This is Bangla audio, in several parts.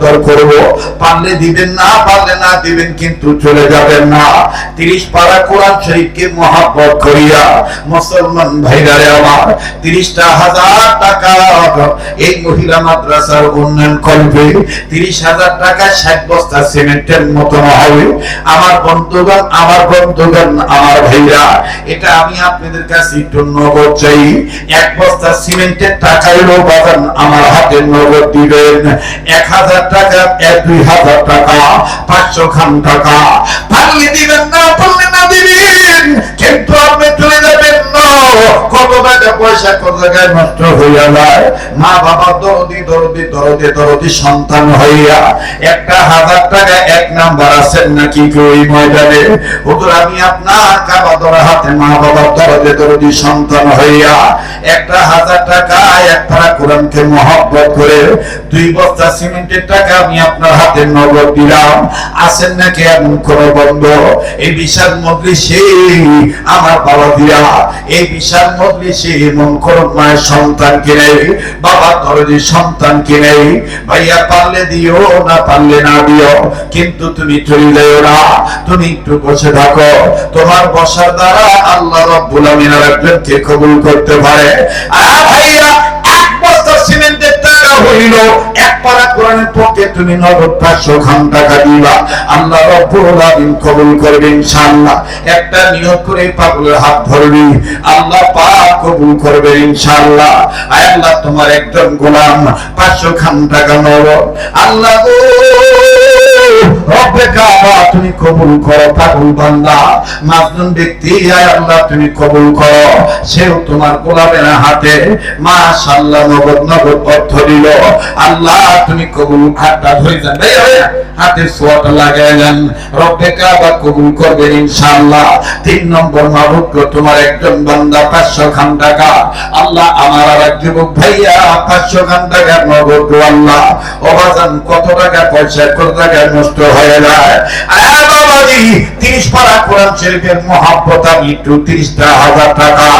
আবদার করব পারলে দিবেন না, পারলে না দিবেন কিন্তু চলে যাবেন না। তিরিশ পারা কোরআন শরীফকে মহাব্বত করিয়া, মুসলমান ভাইরারে আমার, তিরিশটা হাজার টাকা এই মহিলা মাদ্রাসার উন্নয়ন করবে। তিরিশ হাজার টাকা ষাট বস্তা সিমেন্টের মতন হবে। আমার বন্ধুগণ আমার বন্ধুগণ, আমার ভাইরা, এটা আমি আপনাদের কাছে একটু নগদ চাই। এক বস্তা সিমেন্টের টাকা এলো বাগান আমার হাতে নগদ দিবেন। এক হাজার টাকা এক দুই হাজার টাকা। পাঁচশো খান টাকা। পারলে দিবেন না পারলে না দিবেন কিন্তু আপনি চলে যাবেন না। কত টাকা পয়সা কত জায়গায় নষ্ট হইয়া যায়। মা বাবা দরদি দরদি দরদি দরদি সন্তান হইয়া। একটা হাজার টাকা এক নাম্বার আছেন নাকি কেউ এই ময়দানে? হুজুর আমি আপনার কাবা ধরা হাতে মা বাবা দরদি দরদি সন্তান হইয়া। একটা হাজার টাকা এক কোরআনকে মহব্বত করে দুই বস্তা সিমেন্টের টাকা আমি আপনার হাতে নগদ দিলাম। আছেন নাকি এমন কোন বন্ধ? এই বিশাল মজলিসে আমার বাবা দিয়া এই বিশাল মজলিসে এমন কোন মায়ের সন্তান কিনে, বাবা দরদি সন্তান কিনে। ভাইয়া, পারলে দিও, না পারলে না দিও, কিন্তু তুমি চলে যাও না। তুমি একটু বসে থাকো। তোমার বসার দ্বারা আল্লাহ রব্বুল আমিন আর একজনকে কবুল করতে পারে। আ ভাইয়া হইল এক পারা কোরআনের পক্ষে তুমি নগদ পাঁচশো খান আল্লাহ রব্বুল আলামিন কবুল করবে ইনশাআল্লাহ। একটা নিয়ত করে পাগলের হাত ধরবি। আল্লাহ পাক কবুল করবে ইনশাআল্লাহ। আয় আল্লাহ, তোমার একজন গোলাম, পাঁচশো খান টাকা নগদ আল্লাহ গো রব্বে তুমি কবুল করো, পাগল বান্দা। মাজনুন ব্যক্তি আল্লাহ তুমি কবুল করো। সেও তোমার গোলামের হাতে মাশাআল্লাহ নগদ নগদ অর্থ দিল। আল্লাহ তুমি কবুল হাতটা ধরে হাতে সোয়াটা রব্বে কাবা কবুল করবেন ইনশাআল্লাহ। তিন নম্বর মাহবুব তোমার একজন বান্দা, পাঁচশো খান টাকা। আল্লাহ আমার আর এক যুবক ভাইয়া, পাঁচশো খান টাকা নগদ আল্লাহ। অবাজান কত টাকা পয়সা, কত টাকা নষ্ট হয়ে? যায় একটু হাজার টাকা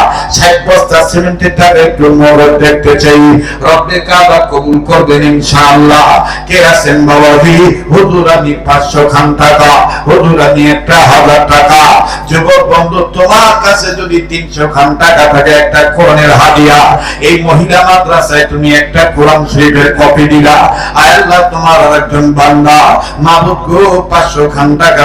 কাছে যদি তিনশো খান টাকা থাকে একটা কোরআনের হাদিয়া, এই মহিলা মাদ্রাসায় তুমি একটা কোরআন শরীফের কপি দিলা। আল্লাহ, তোমার একজন বান্দা গো, পাঁচশো খান টাকা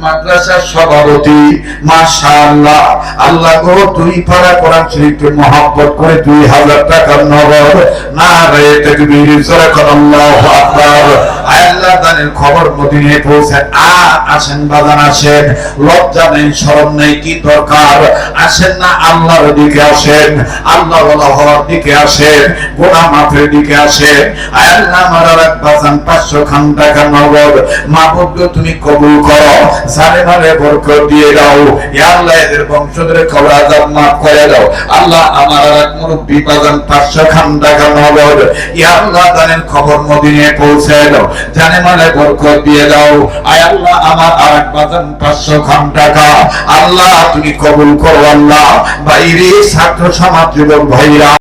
মাদ্রাসার সভাপতি, মাশাআল্লাহ। আল্লাহ গো তুই পারা কোরআন শরীফকে মহব্বত করে দুই হাজার টাকার নগদ না রে তাকবীর জোরে কর আল্লাহু আকবার আল্লাহ, দানের খবর মদিনে পৌঁছে। আ, আসেন, বাজান আসেন। লজ্জা নেই, শরম নেই, কি দরকার? আসেন না, আল্লাহর দিকে আসেন। আল্লাহ ওয়ালা হওয়ার দিকে আসেন। গোনা মাফের দিকে আসেন। আল্লাহ, আমার আর এক বাজান পাঁচশো খান টাকা নগদ। মাহবুব তুমি কবুল করো। বরকত দিয়ে দাও। ইয়া আল্লাহ, এদের খবর আজাব মাফ করে দাও। আল্লাহ, আমার আর এক পাঁচশো খান টাকা নগদ ইয়া আল্লাহ দানের খবর মদিনে পৌঁছে দাও। জানে মানে বরকত দিয়ে দাও। আয় আল্লাহ, আমার আর এক বাজান পাঁচশো খান টাকা। আল্লাহ, তুমি কবুল করো আল্লাহ। বাইরে ছাত্র সমাজ, যুবক ভাইরা।